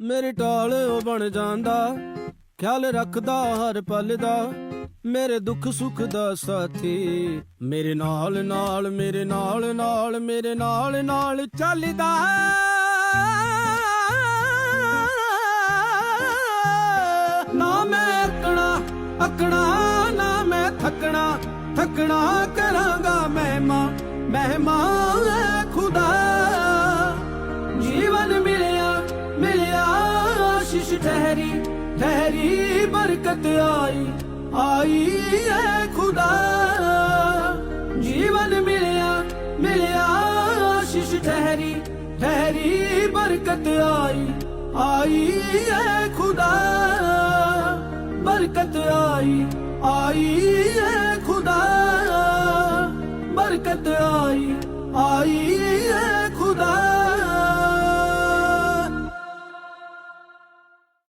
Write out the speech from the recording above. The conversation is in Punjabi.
ਮੇਰੀ ਟਾਲ ਉਹ ਬਣ ਜਾਂਦਾ, ਖਿਆਲ ਰੱਖਦਾ ਹਰ ਪਲ ਦਾ। ਮੇਰੇ ਦੁੱਖ ਸੁੱਖ ਦਾ ਸਾਥੀ, ਮੇਰੇ ਨਾਲ ਨਾਲ, ਮੇਰੇ ਨਾਲ ਨਾਲ, ਮੇਰੇ ਨਾਲ ਨਾਲ ਚੱਲਦਾ ਨਾ ਮੈਂ ਅਕਣਾ ਅਕਣਾ, ਨਾ ਮੈਂ ਥੱਕਣਾ ਥੱਕਣਾ ਕਰਾਂਗਾ ਮਹਿਮਾ ਮਹਿਮਾ। कोशिश ठहरी ठहरी, बरकत आई आई है खुदा। जीवन मिलया मिलया, आशीष ठहरी ठहरी, बरकत आई आई है खुदा। बरकत आई आई है खुदा। बरकत आई आई